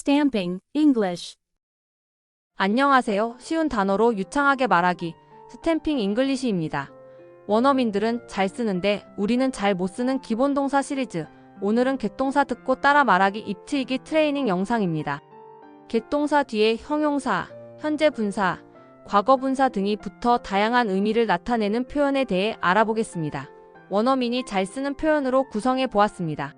Stamping, English. 안녕하세요. 쉬운 단어로 유창하게 말하기. 스탬핑 잉글리시입니다. 원어민들은 잘 쓰는데 우리는 잘 못 쓰는 기본 동사 시리즈. 오늘은 겟동사 듣고 따라 말하기 입트이기 트레이닝 영상입니다. 겟동사 뒤에 형용사, 현재 분사, 과거 분사 등이 붙어 다양한 의미를 나타내는 표현에 대해 알아보겠습니다. 원어민이 잘 쓰는 표현으로 구성해 보았습니다.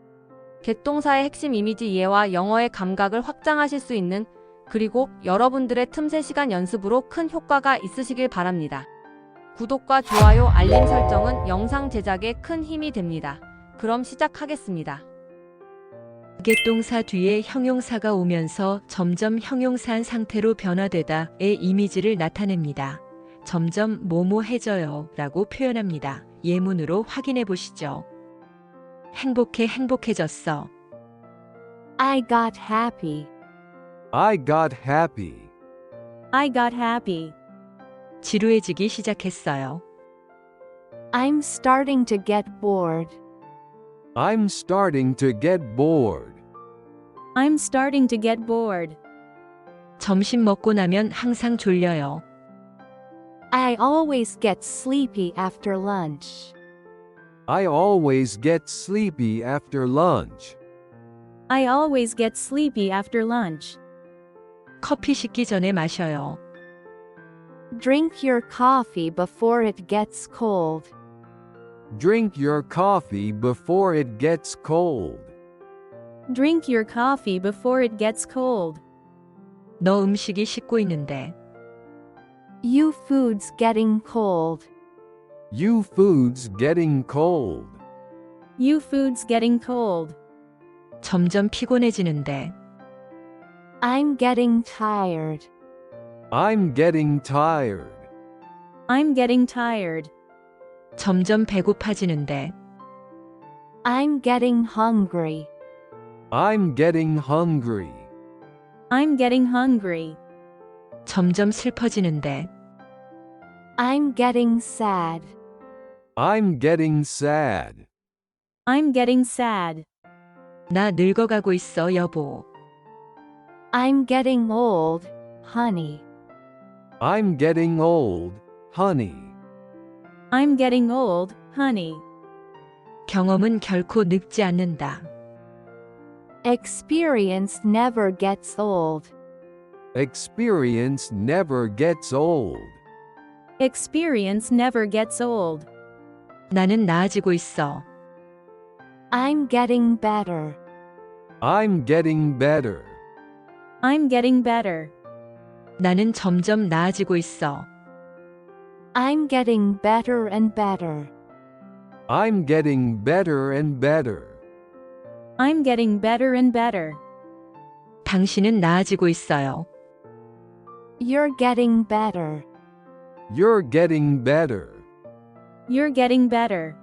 겟동사의 핵심 이미지 이해와 영어의 감각을 확장하실 수 있는 그리고 여러분들의 틈새 시간 연습으로 큰 효과가 있으시길 바랍니다. 구독과 좋아요, 알림 설정은 영상 제작에 큰 힘이 됩니다. 그럼 시작하겠습니다. 겟동사 뒤에 형용사가 오면서 점점 형용사한 상태로 변화되다의 이미지를 나타냅니다. 점점 뭐뭐해져요 라고 표현합니다. 예문으로 확인해 보시죠. 행복해 행복해졌어. I got happy. I got happy. I got happy. 지루해지기 시작했어요. I'm starting to get bored. I'm starting to get bored. I'm starting to get bored. 점심 먹고 나면 항상 졸려요. I always get sleepy after lunch. I always get sleepy after lunch. I always get sleepy after lunch. 커피 식기 전에 마셔요. Drink your coffee before it gets cold. Drink your coffee before it gets cold. Drink your coffee before it gets cold. 너 음식이 식고 있는데. You food's getting cold. You food's getting cold. You food's getting cold. 점점 피곤해지는데. I'm getting tired. I'm getting tired. I'm getting tired. 점점 배고파지는데. I'm getting hungry. I'm getting hungry. I'm getting hungry. 점점 슬퍼지는데. I'm getting sad. I'm getting sad. I'm getting sad. 나 늙어가고 있어 여보. I'm getting old, honey. I'm getting old, honey. I'm getting old, honey. 경험은 결코 늙지 않는다. Experience never gets old. Experience never gets old. Experience never gets old. 나는 나아지고 있어. I'm getting better. I'm getting better. I'm getting better. 나는 점점 나아지고 있어. I'm getting better and better. I'm getting better and better. I'm getting better and better. 당신은 나아지고 있어요. You're getting better. You're getting better. You're getting better.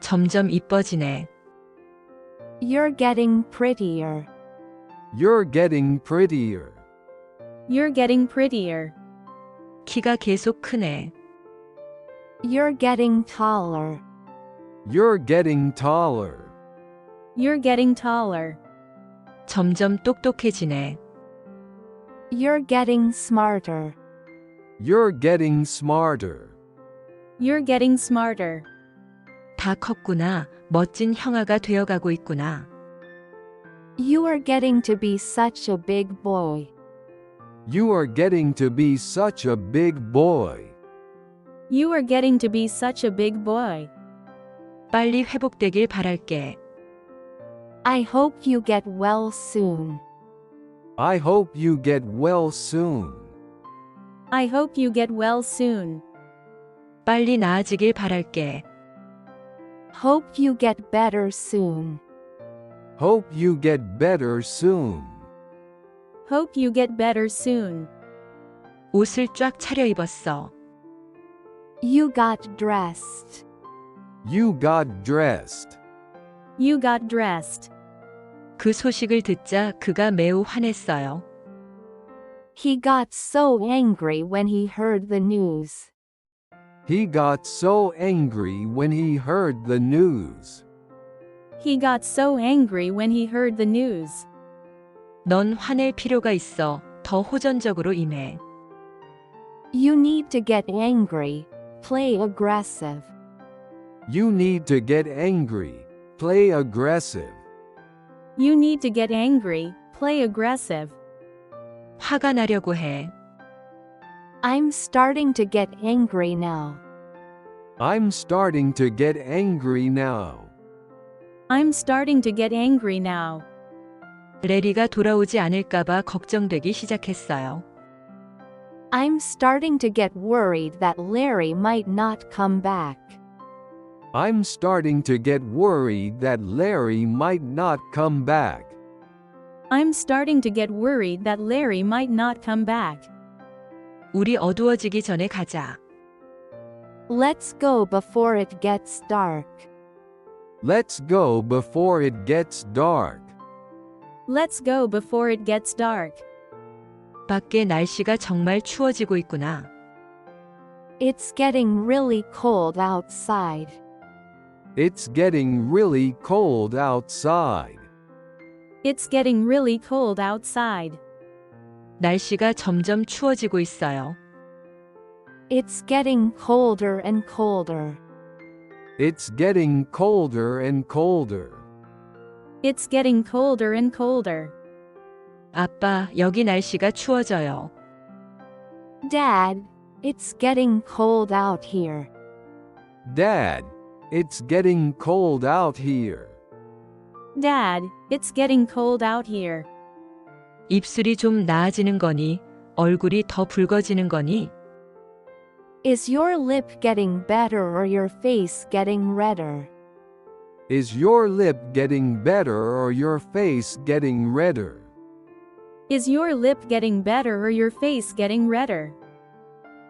점점 이뻐지네. You're getting prettier. You're getting prettier. You're getting prettier. 키가 계속 크네. You're getting taller. You're getting taller. You're getting taller. 점점 똑똑해지네. You're getting smarter. You're getting smarter. You're getting smarter. 다 컸구나. 멋진 형아가 되어가고 있구나. You are getting to be such a big boy. You are getting to be such a big boy. You are getting to be such a big boy. 빨리 회복되길 바랄게. I hope you get well soon. I hope you get well soon. I hope you get well soon. 빨리 나아지길 바랄게. Hope you get better soon. Hope you get better soon. Hope you get better soon. 옷을 쫙 차려입었어. You got dressed. You got dressed. You got dressed. 그 소식을 듣자 그가 매우 화냈어요. He got so angry when he heard the news. He got so angry when he heard the news. He got so angry when he heard the news. 넌 화낼 필요가 있어. 더 호전적으로 임해. You need to get angry. Play aggressive. You need to get angry. Play aggressive. You need to get angry. Play aggressive. 화가 나려고 해. I'm starting to get angry now. I'm starting to get angry now. I'm starting to get angry now. 레리가 돌아오지 않을까봐 걱정되기 시작했어요. I'm starting to get worried that Larry might not come back. I'm starting to get worried that Larry might not come back. I'm starting to get worried that Larry might not come back. 우리 어두워지기 전에 가자. Let's go before it gets dark. Let's go before it gets dark. Let's go before it gets dark. 밖에 날씨가 정말 추워지고 있구나. It's getting really cold outside. It's getting really cold outside. It's getting really cold outside. 날씨가 점점 추워지고 있어요. It's getting colder and colder. It's getting colder and colder. It's getting colder and colder. 아빠, 여기 날씨가 추워져요. Dad, it's getting cold out here. Dad, it's getting cold out here. Dad, it's getting cold out here. 입술이 좀 나아지는 거니? 얼굴이 더 붉어지는 거니? Is your lip getting better or your face getting redder? Is your lip getting better or your face getting redder? Is your lip getting better or your face getting redder?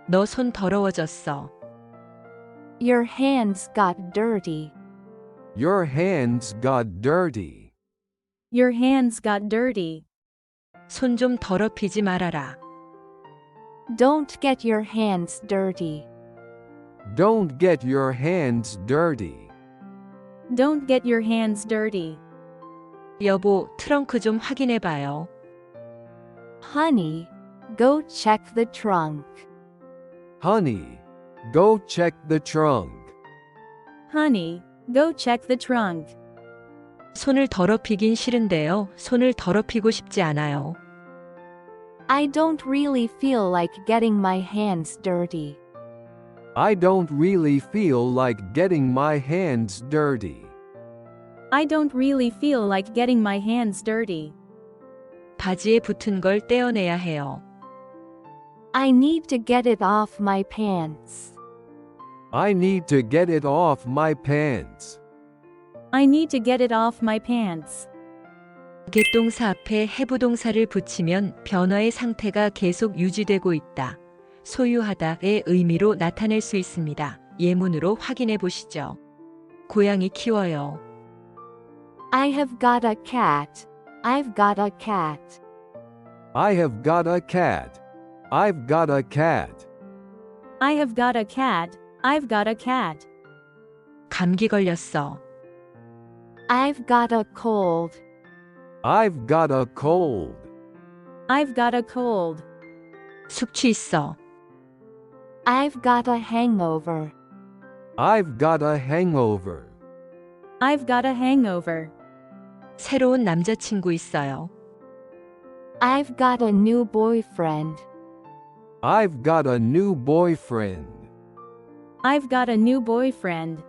너 손 더러워졌어. Your hands got dirty. Your hands got dirty. Your hands got dirty. 손 좀 더럽히지 말아라. Don't get your hands dirty. Don't get your hands dirty. Don't get your hands dirty. 여보, 트렁크 좀 확인해 봐요. Honey, go check the trunk. Honey, go check the trunk. Honey, go check the trunk. 손을 더럽히긴 싫은데요. 손을 더럽히고 싶지 않아요. I don't really feel like getting my hands dirty. I don't really feel like getting my hands dirty. I don't really feel like getting my hands dirty. 바지에 붙은 걸 떼어내야 해요. I need to get it off my pants. I need to get it off my pants. I need to get it off my pants. 객동사 앞에 해부동사를 붙이면 변화의 상태가 계속 유지되고 있다. 소유하다의 의미로 나타낼 수 있습니다. 예문으로 확인해 보시죠. 고양이 키워요. I have got a cat. I've got a cat. I have got a cat. I've got a cat. I have got a cat. I've got a cat. 감기 걸렸어. I've got a cold. I've got a cold. I've got a cold. 숙취 있어. I've got a hangover. I've got a hangover. I've got a hangover. 새로운 남자친구 있어요. I've got a new boyfriend. I've got a new boyfriend. I've got a new boyfriend.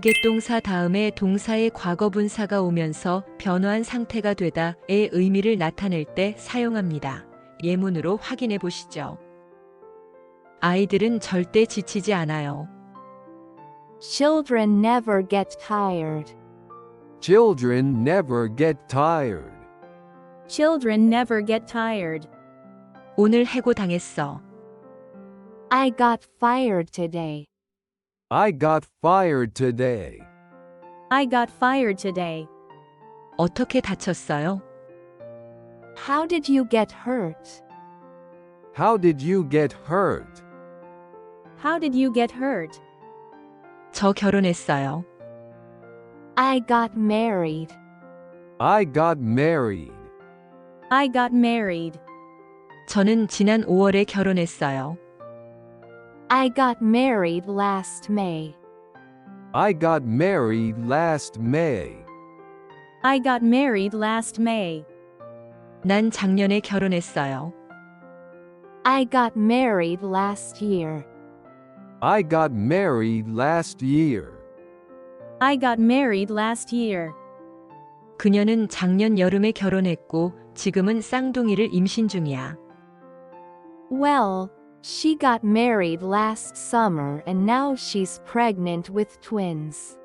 객동사 다음에 동사의 과거분사가 오면서 변화한 상태가 되다의 의미를 나타낼 때 사용합니다. 예문으로 확인해 보시죠. 아이들은 절대 지치지 않아요. Children never get tired. Children never get tired. Children never get tired. 오늘 해고 당했어. I got fired today. I got fired today. I got fired today. 어떻게 다쳤어요? How did you get hurt? How did you get hurt? How did you get hurt? 저 결혼했어요. I got married. I got married. I got married. 저는 지난 5월에 결혼했어요. I got married last May. I got married last May. I got married last May. 난 작년에 결혼했어요. I got married last year. I got married last year. I got married last year. 그녀는 작년 여름에 결혼했고 지금은 쌍둥이를 임신 중이야. Well, she got married last summer and now she's pregnant with twins.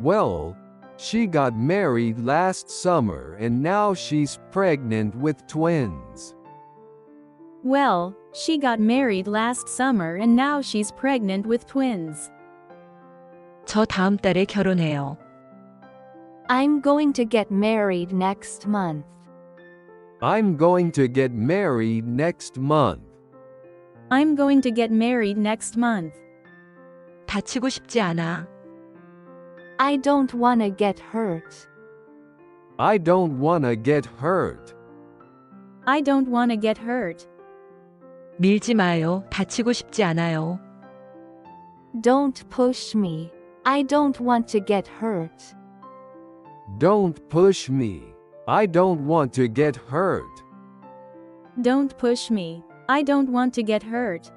Well, she got married last summer and now she's pregnant with twins. Well, she got married last summer and now she's pregnant with twins. 저 다음 달에 결혼해요. I'm going to get married next month. I'm going to get married next month. I'm going to get married next month. 다치고 싶지 않아. I don't wanna get hurt. I don't wanna get hurt. I don't want to get hurt. 밀지 마요. 다치고 싶지 않아요. Don't push me. I don't want to get hurt. Don't push me. I don't want to get hurt. Don't push me. I don't want to get hurt.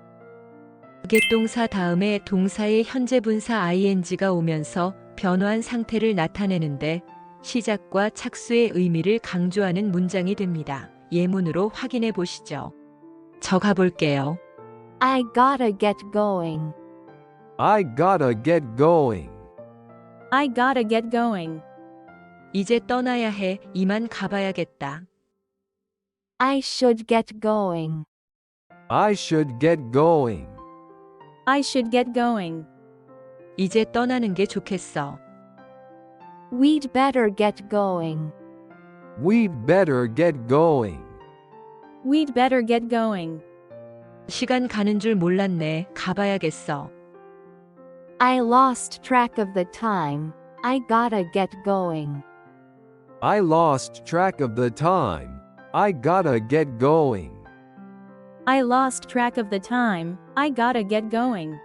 객동사 다음에 동사의 현재 분사 ing가 오면서 변화한 상태를 나타내는데 시작과 착수의 의미를 강조하는 문장이 됩니다. 예문으로 확인해 보시죠. 저 가볼게요. I gotta get going. I gotta get going. I gotta get going. 이제 떠나야 해. 이만 가봐야겠다. I should get going. I should get going. I should get going. 이제 떠나는 게 좋겠어. We'd better get going. We'd better get going. We'd better get going. 시간 가는 줄 몰랐네. 가봐야겠어. I lost track of the time. I gotta get going. I lost track of the time. I gotta get going. I lost track of the time. I gotta get going.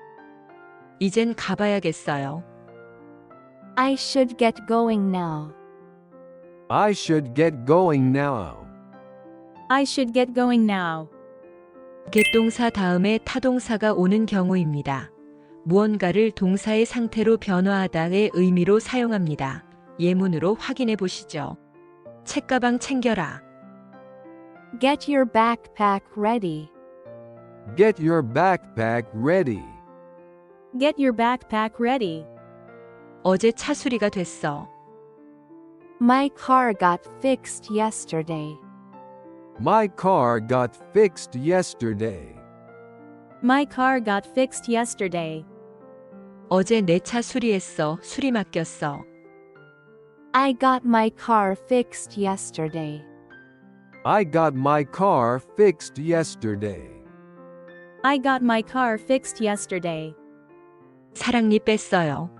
이젠 가봐야겠어요. I should get going now. I should get going now. I should get going now. 객동사 다음에 타동사가 오는 경우입니다. 무언가를 동사의 상태로 변화하다의 의미로 사용합니다. 예문으로 확인해 보시죠. 책가방 챙겨라. Get your backpack ready. Get your backpack ready. Get your backpack ready. 어제 차 수리가 됐어. My car got fixed yesterday. My car got fixed yesterday. My car got fixed yesterday. 어제 내 차 수리했어. 수리 맡겼어. I got my car fixed yesterday. I got my car fixed yesterday. I got my car fixed yesterday. 사랑니 뺐어요.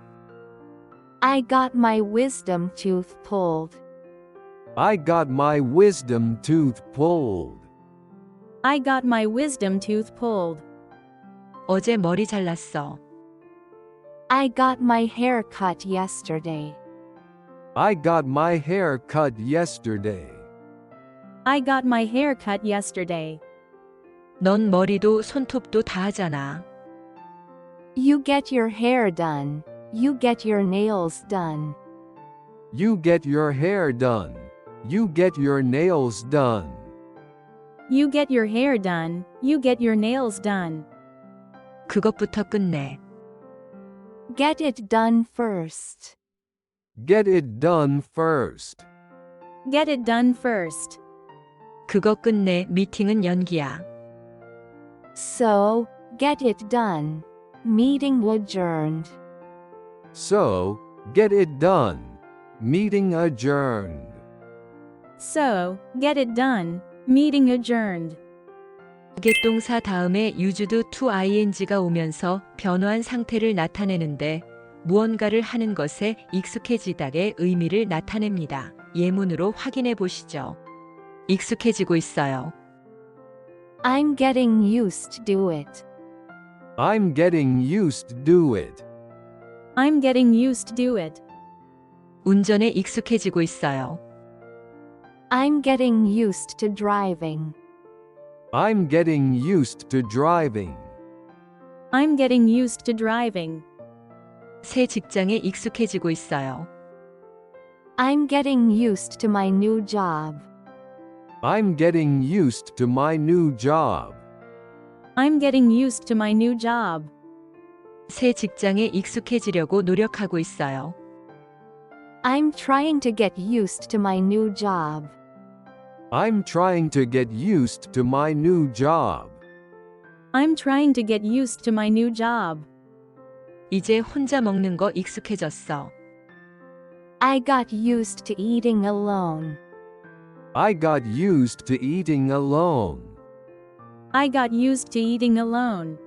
I got my wisdom tooth pulled. I got my wisdom tooth pulled. I got my wisdom tooth pulled. 어제 머리 잘랐어. I got my hair cut yesterday. I got my hair cut yesterday. I got my hair cut yesterday. 넌 머리도 손톱도 다 하잖아. You get your hair done. You get your nails done. You get your hair done. You get your nails done. You get your hair done. You get your nails done. 그것부터 끝내. Get it done first. Get it done first. Get it done first. 그거 끝내. 미팅은 연기야. So, get it done. Meeting adjourned. So, get it done. Meeting adjourned. So, get it done. Meeting adjourned. 객동사 다음에 used to ing가 오면서 변화한 상태를 나타내는데 무언가를 하는 것에 익숙해지다의 의미를 나타냅니다. 예문으로 확인해 보시죠. 익숙해지고 있어요. I'm getting used to it. I'm getting used to do it. I'm getting used to do it. 운전에 익숙해지고 있어요. I'm getting used to driving. I'm getting used to driving. I'm getting used to driving. 새 직장에 익숙해지고 있어요. I'm getting used to my new job. I'm getting used to my new job. I'm getting used to my new job. 새 직장에 익숙해지려고 노력하고 있어요. I'm trying to get used to my new job. I'm trying to get used to my new job. I'm trying to get used to my new job. 이제 혼자 먹는 거 익숙해졌어. I got used to eating alone. I got used to eating alone. I got used to eating alone.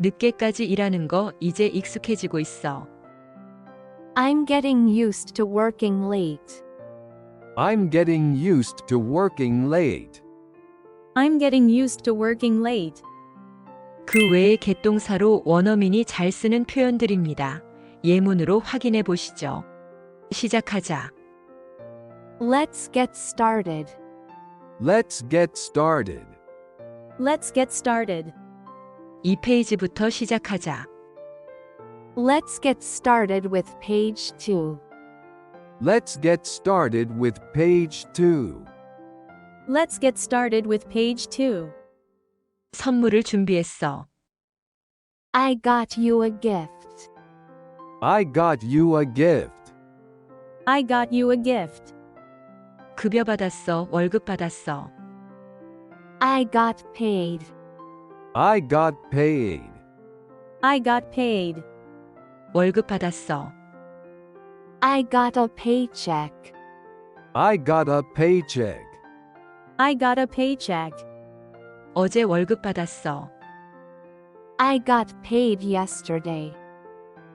늦게까지 일하는 거 이제 익숙해지고 있어. I'm getting used to working late. I'm getting used to working late. I'm getting used to working late. 그 외의 개동사로 원어민이 잘 쓰는 표현들입니다. 예문으로 확인해 보시죠. 시작하자. Let's get started. Let's get started. Let's get started. 이 페이지부터 시작하자. Let's get started with page 2. Let's get started with page 2. Let's get started with page 2. 선물을 준비했어. I got you a gift. I got you a gift. I got you a gift. 급여 받았어. 월급 받았어. I got paid. I got paid. I got paid. 월급 받았어. I got a paycheck. I got a paycheck. I got a paycheck. 어제 월급 받았어. I got paid yesterday.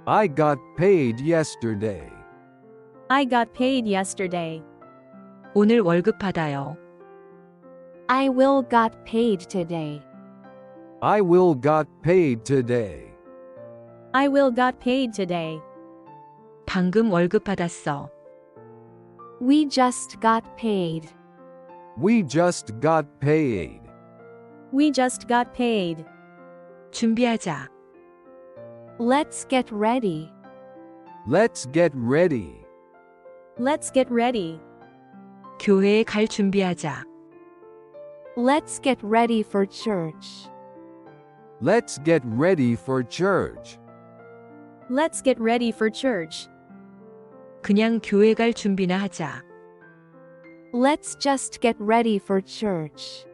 I got paid yesterday. I got paid yesterday. 오늘 월급 받아요. I will got paid today. I will got paid today. I will got paid today. 방금 월급 받았어. We just got paid. We just got paid. We just got paid. 준비하자. Let's get ready. Let's get ready. Let's get ready. 교회에 갈 준비하자. Let's get ready for church. Let's get ready for church. Let's get ready for church. 그냥 교회 갈 준비나 하자. Let's just get ready for church.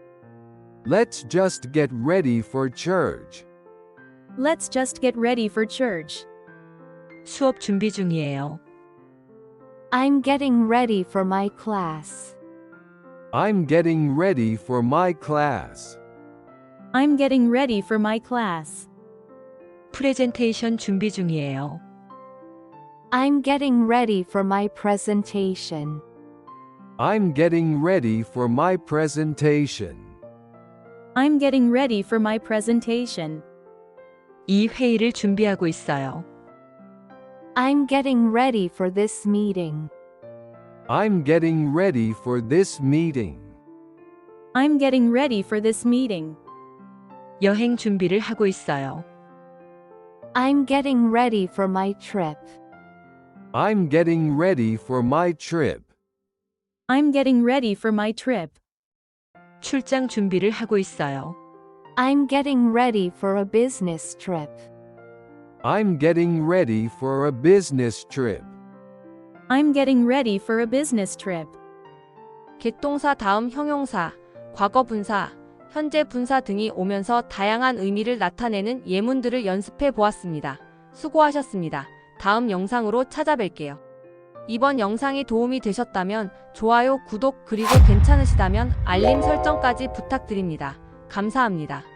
Let's just get ready for church. Let's just get ready for church. 수업 준비 중이에요. I'm getting ready for my class. I'm getting ready for my class. I'm getting ready for my class. 프레젠테이션 준비 중이에요. I'm getting ready for my presentation. I'm getting ready for my presentation. I'm getting ready for my presentation. 이 회의를 준비하고 있어요. I'm getting ready for this meeting. I'm getting ready for this meeting. I'm getting ready for this meeting. 여행 준비를 하고 있어요. I'm getting ready for my trip. I'm getting ready for my trip. I'm getting ready for my trip. 출장 준비를 하고 있어요. I'm getting ready for a business trip. I'm getting ready for a business trip. I'm getting ready for a business trip. 개동사 다음 형용사, 과거 분사, 현재 분사 등이 오면서 다양한 의미를 나타내는 예문들을 연습해 보았습니다. 수고하셨습니다. 다음 영상으로 찾아뵐게요. 이번 영상이 도움이 되셨다면 좋아요, 구독, 그리고 괜찮으시다면 알림 설정까지 부탁드립니다. 감사합니다.